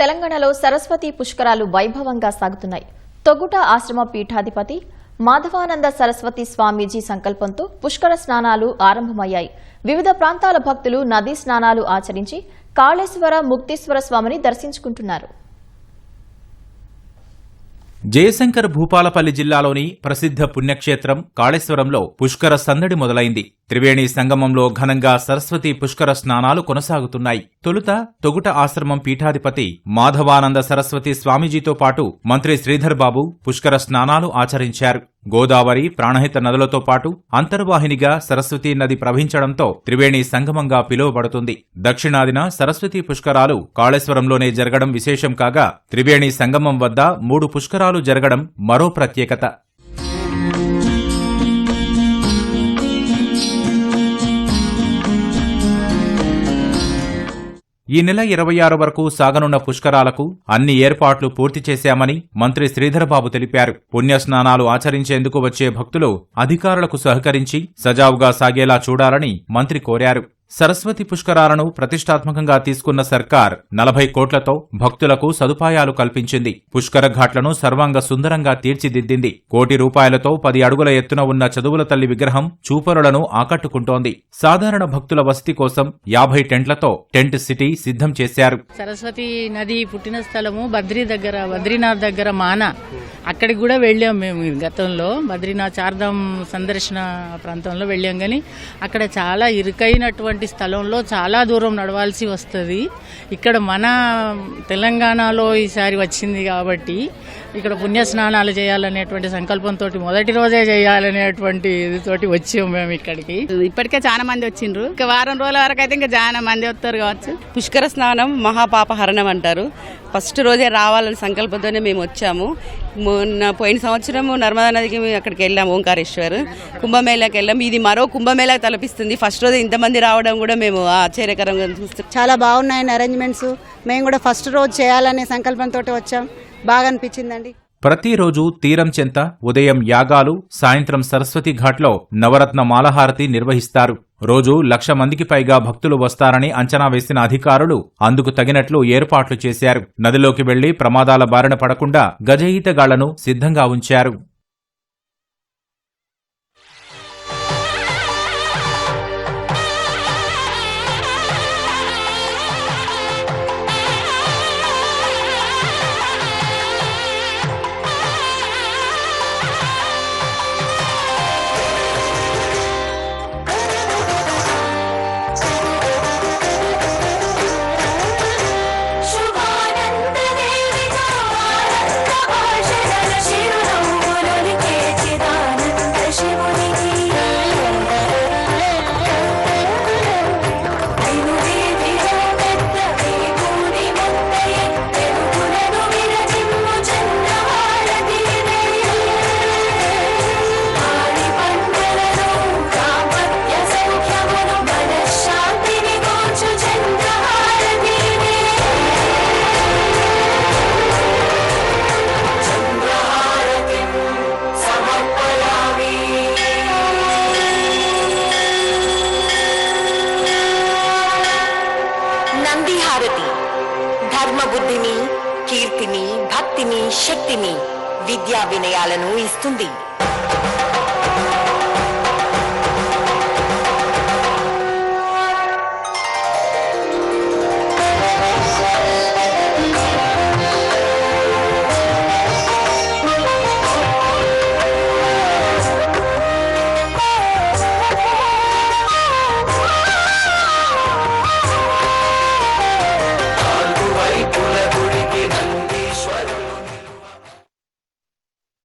తెలంగాణలో సరస్వతి పుష్కరాలు వైభవంగా సాగుతున్నాయి. తొగుట ఆశ్రమ పీఠాధిపతి మాధవానంద సరస్వతి స్వామీజీ సంకల్పంతో పుష్కర స్నానాలు ఆరంభమయ్యాయి. వివిధ ప్రాంతాల భక్తులు నదీ స్నానాలు ఆచరించి కాళేశ్వర ముక్తీశ్వర స్వామిని దర్శించుకుంటున్నారు. జయశంకర్ భూపాలపల్లి జిల్లాలోని ప్రసిద్ధ పుణ్యక్షేత్రం కాళేశ్వరంలో పుష్కర సందడి మొదలైంది. త్రివేణి సంగమంలో ఘనంగా సరస్వతి పుష్కర స్నానాలు కొనసాగుతున్నాయి. తొలుత తొగుట ఆశ్రమం పీఠాధిపతి మాధవానంద సరస్వతి స్వామీజీతో పాటు మంత్రి శ్రీధర్ బాబు పుష్కర స్నానాలు ఆచరించారు. గోదావరి ప్రాణహిత నదులతో పాటు అంతర్వాహినిగా సరస్వతీ నది ప్రవహించడంతో త్రివేణి సంగమంగా పిలువబడుతుంది. దక్షిణాదిన సరస్వతి పుష్కరాలు కాళేశ్వరంలోనే జరగడం విశేషం కాగా త్రివేణి సంగమం వద్ద మూడు పుష్కరాలు జరగడం మరో ప్రత్యేకత. ఈ నెల ఇరవై ఆరు వరకు సాగనున్న పుష్కరాలకు అన్ని ఏర్పాట్లు పూర్తి చేశామని మంత్రి శ్రీధరబాబు తెలిపారు. పుణ్యస్నానాలు ఆచరించేందుకు వచ్చే భక్తులు అధికారులకు సహకరించి సజావుగా సాగేలా చూడాలని మంత్రి కోరారు. సరస్వతి పుష్కరాలను ప్రతిష్టాత్మకంగా తీసుకున్న సర్కార్ నలభై కోట్లతో భక్తులకు సదుపాయాలు కల్పించింది. పుష్కర ఘాట్లను సర్వాంగ సుందరంగా తీర్చిదిద్దింది. కోటి రూపాయలతో పది అడుగుల ఎత్తున ఉన్న చదువుల తల్లి విగ్రహం చూపరులను ఆకట్టుకుంటోంది. సాధారణ భక్తుల వసతి కోసం యాభై టెంట్లతో టెంట్ సిటీ సిద్ధం చేశారు. సరస్వతి నది పుట్టిన స్థలము బద్రీ దగ్గర బద్రీనాథ్ దగ్గర మాన. అక్కడికి కూడా వెళ్ళాం మేము గతంలో. బద్రీనాథ్ చార్ధం సందర్శన ప్రాంతంలో వెళ్ళాం కానీ అక్కడ చాలా ఇరుకైనటువంటి స్థలంలో చాలా దూరం నడవాల్సి వస్తుంది. ఇక్కడ మన తెలంగాణలో ఈసారి వచ్చింది కాబట్టి ఇక్కడ పుణ్య స్నానాలు చేయాలనేటువంటి సంకల్పంతో మొదటి రోజే చేయాలనేటువంటి ఇదితోటి వచ్చాము మేము ఇక్కడికి. ఇప్పటికే చాలా మంది వచ్చిండ్రు. ఇంకా వారం రోజుల వరకు అయితే ఇంకా చాలా మంది వస్తారు కావచ్చు. పుష్కర స్నానం మహాపాప హరణం అంటారు. ఫస్ట్ రోజే రావాలని సంకల్పంతోనే మేము వచ్చాము. మొన్న పోయిన సంవత్సరము నర్మదా నదికి మేము అక్కడికి వెళ్ళాము ఓంకారేశ్వర్. కుంభమేళాకి వెళ్ళాము. ఇది మరో కుంభమేళా తలపిస్తుంది. ఫస్ట్ రోజు ఇంతమంది రావడం కూడా మేము ఆశ్చర్యకరంగా చూస్తున్నాం చాలా బాగున్నాయండి అరేంజ్మెంట్స్ మేము కూడా ఫస్ట్ రోజు చేయాలనే సంకల్పంతో వచ్చాం. బాగా అనిపించిందండి. ప్రతిరోజు తీరం చెంత ఉదయం యాగాలు సాయంత్రం సరస్వతి ఘాట్లో నవరత్న మాలహారతి నిర్వహిస్తారు. రోజు లక్ష మందికి పైగా భక్తులు వస్తారని అంచనా వేసిన అధికారులు అందుకు తగినట్లు ఏర్పాట్లు చేశారు. నదిలోకి వెళ్ళి ప్రమాదాల బారిన పడకుండా గజ ఈతగాళ్ళను సిద్ధంగా ఉంచారు. కీర్తిని శక్తిని విద్యా వినయాలను ఇస్తుంది.